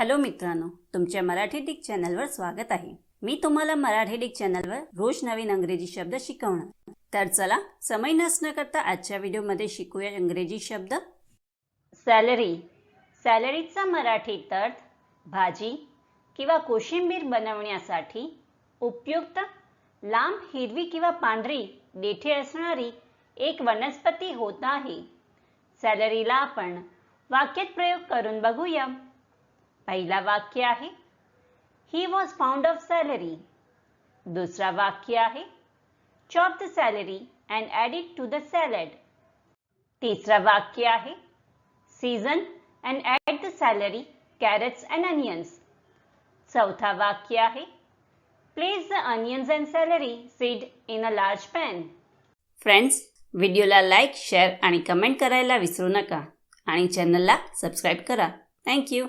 Hello मित्रांनो तुमच्या Marathi Dick चॅनलवर स्वागत आहे. मी तुम्हाला मराठी डिक चॅनलवर रोज नवीन इंग्रजी शब्द शिकवणार. तर चला समय नसणं करता आजच्या व्हिडिओमध्ये शिकूया इंग्रजी शब्द. सॅलरी. सॅलरीचा मराठीत अर्थ भाजी किंवा कोशिंबीर बनवण्यासाठी उपयुक्त लांब हिरवी किंवा पांढरी देठी असणारी एक वनस्पती होत आहे. सॅलरीला आपण वाक्यात प्रयोग करून बघूया. पहिला वाक्य आहे he was found of celery दुसरा वाक्य आहे chop the celery and add it to the salad तिसरा वाक्य आहे season and add the celery carrots and onions चौथा वाक्य आहे place the onions and celery seed in a large pan friends व्हिडिओला लाईक शेअर आणि कमेंट करायला विसरू नका आणि चॅनलला सबस्क्राईब करा. थँक्यू